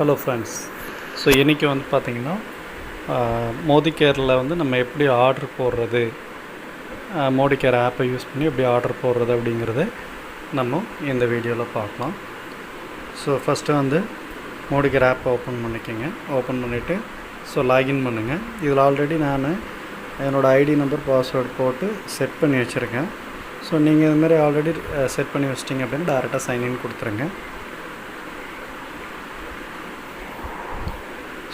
Hello friends so இன்றைக்கி வந்து பார்த்திங்கன்னா மோதி கேரில் வந்து நம்ம எப்படி ஆர்டர் போடுறது மோடி கேர் ஆப்பை யூஸ் பண்ணி எப்படி ஆர்டர் போடுறது அப்படிங்கிறத நம்ம இந்த வீடியோவில் பார்க்கலாம். ஸோ ஃபஸ்ட்டு வந்து மோடி கேர் ஆப்பை ஓப்பன் பண்ணிக்கோங்க. ஓப்பன் பண்ணிவிட்டு ஸோ லாகின் பண்ணுங்கள் இதில் ஆல்ரெடி நான் என்னோடய ஐடி நம்பர் பாஸ்வேர்டு போட்டு செட் பண்ணி வச்சுருக்கேன். ஸோ நீங்கள் இதுமாதிரி ஆல்ரெடி செட் பண்ணி வச்சிட்டிங்க அப்படின்னா டேரெக்டாக சைன்இன் கொடுத்துருங்க.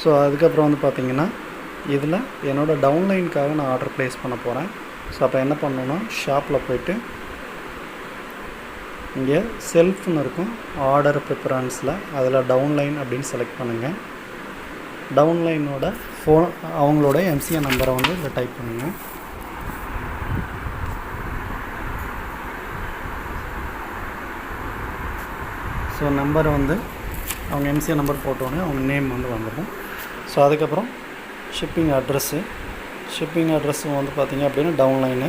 ஸோ அதுக்கப்புறம் வந்து பார்த்தீங்கன்னா இதில் என்னோடய டவுன்லைனுக்காக நான் ஆர்டர் ப்ளேஸ் பண்ண போகிறேன் ஸோ அப்போ என்ன பண்ணணும்னா ஷாப்பில் போயிட்டு இங்கே செல்ஃப்னு இருக்கும் ஆர்டர் ப்ரிஃபரன்ஸில் அதில் டவுன்லைன் அப்படின்னு செலக்ட் பண்ணுங்கள் டவுன்லைனோட ஃபோன் அவங்களோட எம்சிஏ நம்பரை வந்து இதில் டைப் பண்ணுங்கள் ஸோ நம்பரை வந்து அவங்க எம்சிஏ நம்பர் போட்டோன்னே அவங்க நேம் வந்து வந்துடும் ஸோ அதுக்கப்புறம் ஷிப்பிங் அட்ரஸ்ஸு ஷிப்பிங் அட்ரஸ்ஸும் வந்து பார்த்திங்க அப்படின்னா டவுன்லைனு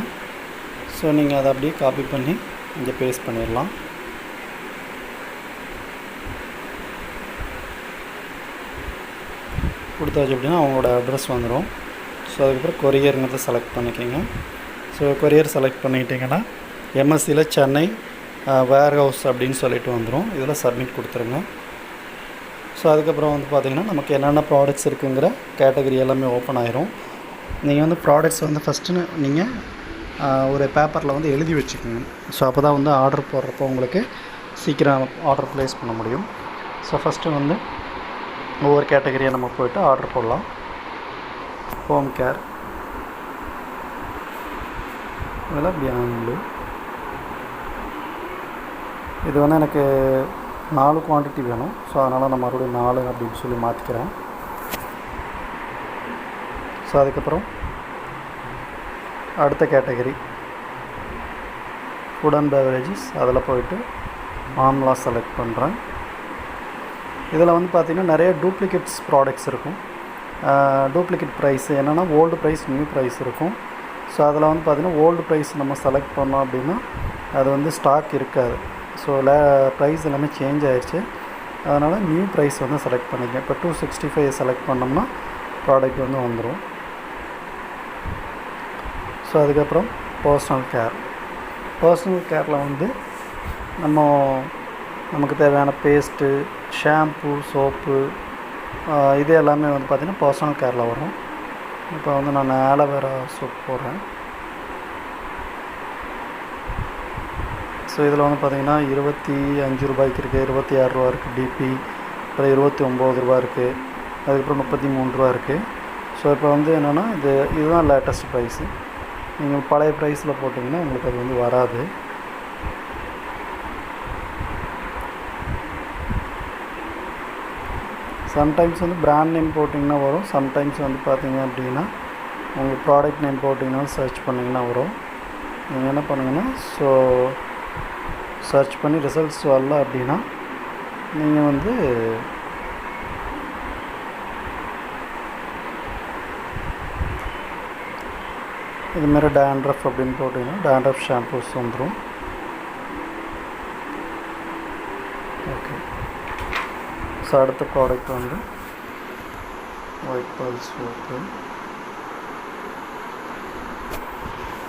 ஸோ நீங்கள் அதை அப்படியே காப்பி பண்ணி இங்கே பேஸ்ட் பண்ணிடலாம். கொடுத்தாச்சு அப்படின்னா அவங்களோட அட்ரஸ் வந்துடும் ஸோ அதுக்கப்புறம் கொரியருங்கிறத செலக்ட் பண்ணிக்கோங்க. ஸோ கொரியர் செலக்ட் பண்ணிக்கிட்டிங்கன்னா எம்எஸ்சியில் சென்னை வேர் ஹவுஸ் அப்படின்னு சொல்லிட்டு வந்துடும் இதில் சப்மிட் கொடுத்துருங்க. ஸோ அதுக்கப்புறம் வந்து பார்த்திங்கன்னா நமக்கு என்னென்ன ப்ராடக்ட்ஸ் இருக்குங்கிற கேட்டகரி எல்லாமே ஓப்பன் ஆயிரும். நீங்கள் வந்து ப்ராடக்ட்ஸ் வந்து ஃபஸ்ட்டு நீங்கள் ஒரு பேப்பரில் வந்து எழுதி வச்சுக்கோங்க. ஸோ அப்போ தான் வந்து ஆர்டர் போடுறப்போ உங்களுக்கு சீக்கிரம் ஆர்டர் ப்ளேஸ் பண்ண முடியும். ஸோ ஃபஸ்ட்டு வந்து ஒவ்வொரு கேட்டகரியாக நம்ம போய்ட்டு ஆர்டர் போடலாம். ஹோம் கேர் இதெல்லாம் பியாண்ட் இது வந்து எனக்கு நாலு குவான்டிட்டி வேணும். ஸோ அதனால் நான் மறுபடியும் நாலு அப்படின்னு சொல்லி மாற்றிக்கிறேன் ஸோ அதுக்கப்புறம் அடுத்த கேட்டகரி ஃபுட் அண்ட் பெவரேஜஸ் அதில் போயிட்டு ஆம்லா செலக்ட் பண்ணுறேன் இதில் வந்து பார்த்திங்கன்னா நிறைய டூப்ளிகேட்ஸ் ப்ராடக்ட்ஸ் இருக்கும். டூப்ளிகேட் ப்ரைஸ் என்னென்னா ஓல்டு ப்ரைஸ் நியூ ப்ரைஸ் இருக்கும். ஸோ அதில் வந்து பார்த்திங்கன்னா ஓல்டு ப்ரைஸ் நம்ம செலக்ட் பண்ணோம் அப்படின்னா அது வந்து ஸ்டாக் இருக்காது. ஸோ லே ப்ரைஸ் எல்லாமே சேஞ்ச் ஆயிடுச்சு. அதனால் நியூ ப்ரைஸ் வந்து செலக்ட் பண்ணிக்கேன் இப்போ டூ சிக்ஸ்டி ஃபைவ் செலக்ட் பண்ணோம்னா ப்ராடக்ட் வந்து வந்துடும் ஸோ அதுக்கப்புறம் பர்சனல் கேர் பர்சனல் கேரில் வந்து நம்ம நமக்கு தேவையான பேஸ்ட்டு ஷாம்பு சோப்பு இது எல்லாமே வந்து பார்த்திங்கன்னா பர்சனல் கேரில் வரும். இப்போ வந்து நான் ஆலோவேரா சோப் போடுறேன். ஸோ இதில் வந்து பார்த்திங்கன்னா இருபத்தி அஞ்சு ரூபாய்க்கு இருக்குது இருபத்தி ஆறு ரூபா இருக்குது டிபி அப்புறம் இருபத்தி ஒம்பது ரூபா இருக்குது அதுக்கப்புறம் முப்பத்தி மூணு ரூபா இருக்குது ஸோ இப்போ வந்து என்னென்னா இது இதுதான் லேட்டஸ்ட் ப்ரைஸு நீங்கள் பழைய ப்ரைஸில் போட்டிங்கன்னா உங்களுக்கு அது வந்து வராது. சம்டைம்ஸ் வந்து பிராண்ட் நேம் போட்டிங்கன்னா வரும். சம்டைம்ஸ் வந்து பார்த்தீங்க அப்படின்னா உங்கள் ப்ராடக்ட் நேம் போட்டிங்கன்னா சர்ச் பண்ணிங்கன்னா வரும். நீங்கள் என்ன பண்ணுங்கன்னா ஸோ சர்ச் பண்ணி ரிசல்ட்ஸ் வரல அப்படின்னா நீங்கள் வந்து இதுமாரி டேண்ட்ரஃப் அப்படின்னு போட்டிங்கன்னா டேண்ட்ரஃப் ஷாம்பூஸ் வந்துடும் ஓகே ஸோ அடுத்த ப்ராடக்ட் வந்து ஒயிட் பால் சோப்பு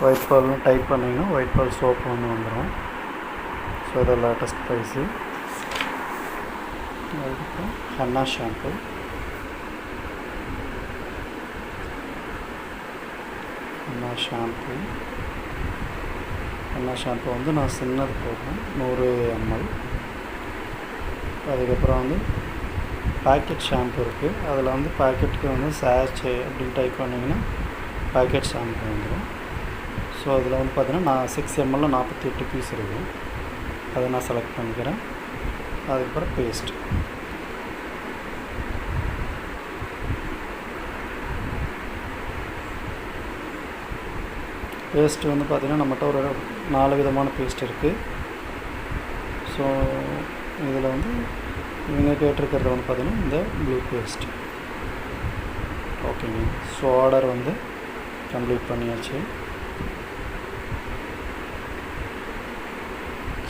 ஒயிட் பால்னு டைப் பண்ணிங்கன்னா ஒயிட் பால் சோப்பு ஒன்று வந்துடும் ஸோ இது லேட்டஸ்ட் ப்ரைஸு அதுக்கப்புறம் henna shampoo henna shampoo henna shampoo வந்து நான் சின்னது போடுறேன். நூறு எம்எல் அதுக்கப்புறம் வந்து பாக்கெட் ஷாம்பு இருக்குது அதில் வந்து பாக்கெட்டுக்கு வந்து சாச்சே அப்படின்னு டைப் பண்ணிங்கன்னா பாக்கெட் ஷாம்பு வந்துடும் ஸோ அதில் வந்து பார்த்தீங்கன்னா நான் சிக்ஸ் எம்எல்ல நாற்பத்தி எட்டு பீஸ் இருக்குது அதை நான் செலக்ட் பண்ணிக்கிறேன். அதுக்கப்புறம் பேஸ்ட் பேஸ்ட் வந்து பார்த்திங்கன்னா நம்மகிட்ட ஒரு நாலு விதமான பேஸ்ட் இருக்குது ஸோ இதில் வந்து இவங்க கேட்டிருக்கிறது வந்து பார்த்திங்கன்னா இந்த ப்ளூ பேஸ்ட் ஓகேங்க ஸோ ஆர்டர் வந்து கம்ப்ளீட் பண்ணியாச்சு.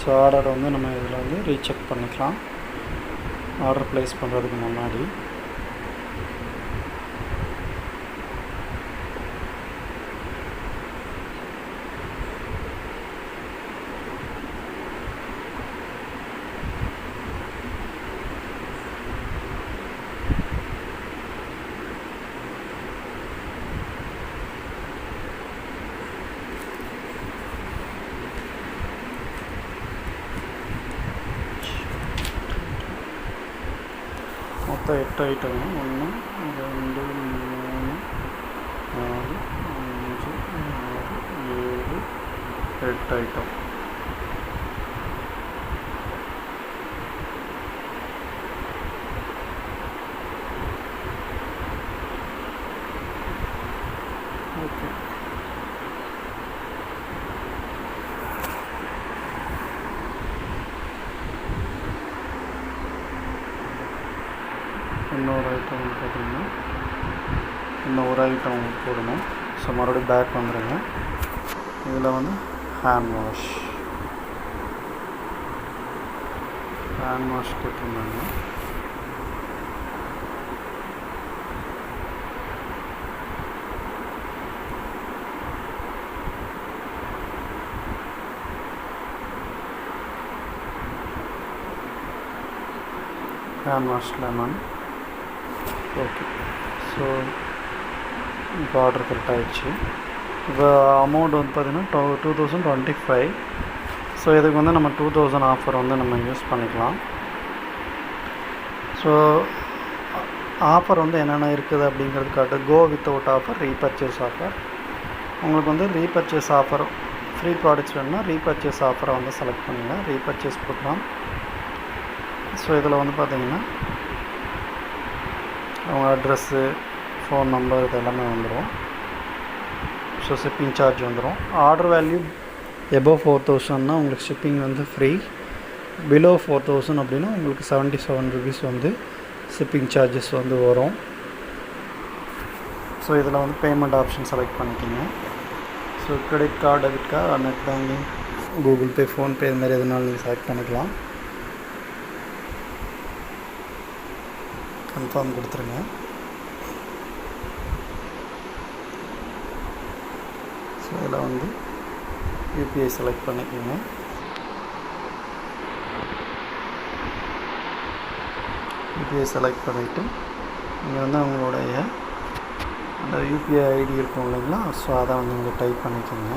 ஸோ ஆர்டரை வந்து நம்ம இதில் வந்து ரீசெக் பண்ணிக்கலாம். ஆர்டர் ப்ளேஸ் பண்ணுறதுக்கு முன்னாடி. மொத்தம் எட்டு ஐட்டம் ஒன்று ரெண்டு மூணு நாலு அஞ்சு ஆறு இன்னொரு ஐட்டம் வந்து பார்த்திங்கன்னா இன்னும் ஒரு ஐட்டம் உங்களுக்கு போடணும் ஸோ மறுபடியும் பேக் வந்துடுங்க இதில் வந்து ஹேண்ட் வாஷ் ஹேண்ட் வாஷ் கேட்டிருந்தாங்க hand wash lemon okay so இப்போ ஆர்டர் கரெக்ட் ஆகிடுச்சு இப்போ அமௌண்ட் வந்து பார்த்திங்கன்னா two two thousand twenty five so இதுக்கு வந்து நம்ம டூ தௌசண்ட் ஆஃபர் வந்து நம்ம யூஸ் பண்ணிக்கலாம். ஸோ ஆஃபர் வந்து என்னென்ன இருக்குது அப்படிங்கிறது காட்டு. Go without offer repurchase offer உங்களுக்கு வந்து ரீபர்ச்சேஸ் ஆஃபர் ஃப்ரீ ப்ராடக்ட்ஸ் வேணும்னா ரீபர்ச்சேஸ் ஆஃபரை வந்து செலக்ட் பண்ணுங்கள் ரீபர்ச்சேஸ் கொடுக்கலாம் ஸோ இதில் வந்து பார்த்திங்கன்னா அவங்க அட்ரஸ்ஸு ஃபோன் நம்பர் இது எல்லாமே வந்துடும் ஸோ ஷிப்பிங் சார்ஜ் வந்துடும் ஆர்டர் வேல்யூ எபோவ் ஃபோர் தௌசண்ட்னா உங்களுக்கு ஷிப்பிங் வந்து ஃப்ரீ பிலோ ஃபோர் தௌசண்ட் அப்படின்னா உங்களுக்கு செவன்ட்டி செவன் ருபீஸ் வந்து ஷிப்பிங் சார்ஜஸ் வந்து வரும். ஸோ இதில் வந்து பேமெண்ட் ஆப்ஷன் செலக்ட் பண்ணிக்கோங்க. So credit card debit card net banking Google Pay PhonePe இதுமாதிரி எதுனாலும் நீங்கள் செலக்ட் பண்ணிக்கலாம். கன்ஃபார்ம் கொடுத்துருங்க. ஸோ இதில் வந்து யூபிஐ செலக்ட் பண்ணிக்கோங்க. யூபிஐ செலக்ட் பண்ணிவிட்டு நீங்கள் வந்து உங்களுடைய அந்த யூபிஐ ஐடி இருக்கும் இல்லைங்களா? ஸோ அதை வந்து நீங்கள் டைப் பண்ணிக்கோங்க.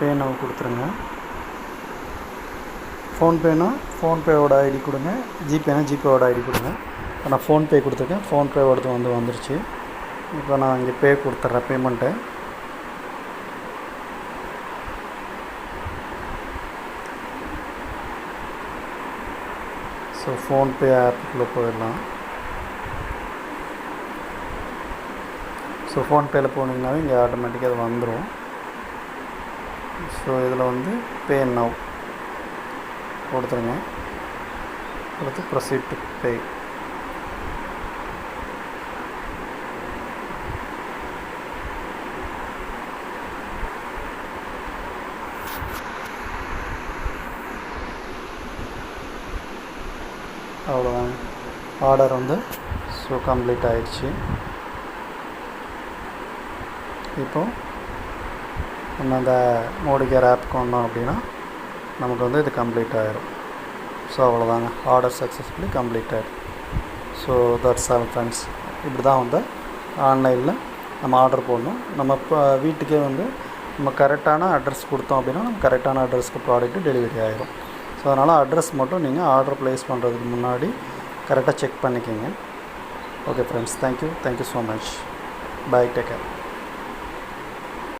பே நவ் கொடுத்துருங்க. ஃபோன்பேனா? ஃபோன்பேவோட ஐடி கொடுங்க. ஜிபேனா? ஜிபேவோட ஐடி கொடுங்க. இப்போ நான் ஃபோன்பே கொடுத்துருக்கேன். ஃபோன்பேவோடது வந்து வந்துருச்சு. இப்போ நான் இங்கே பே கொடுத்துட்றேன் பேமெண்ட்டு. ஸோ ஃபோன்பே ஆப்புக்குள்ளே போயிடலாம். ஸோ ஃபோன்பேயில் போனீங்கன்னாவே இங்கே ஆட்டோமேட்டிக்காக அது வந்துடும் ஸோ இதில் வந்து பே நவ். கொடுத்துருங்க. கொடுத்து ப்ரொசீட் பே அவ்வளோதாங்க ஆர்டர் வந்து ஸோ கம்ப்ளீட் ஆயிடுச்சு. இப்போது நம்ம அந்த மோடிகேர் ஆப் கொண்டோம் அப்படின்னா நமக்கு வந்து இது கம்ப்ளீட் ஆயிரும். ஸோ அவ்வளோதாங்க ஆர்டர் சக்ஸஸ்ஃபுல்லி கம்ப்ளீட் ஆகிடும் ஸோ தட்ஸ் ஆல் ஃப்ரெண்ட்ஸ் இப்படி தான் வந்து ஆன்லைனில் நம்ம ஆர்டர் போடணும். நம்ம இப்போ வீட்டுக்கே வந்து நம்ம கரெக்டான அட்ரஸ் கொடுத்தோம் அப்படின்னா நம்ம கரெக்டான அட்ரஸ்க்கு ப்ராடக்ட்டு டெலிவரி ஆகிரும் ஸோ அதனால் அட்ரஸ் மட்டும் நீங்கள் ஆர்டர் ப்ளேஸ் பண்ணுறதுக்கு முன்னாடி கரெக்டாக செக் பண்ணிக்கோங்க. Okay friends thank you thank you so much bye take care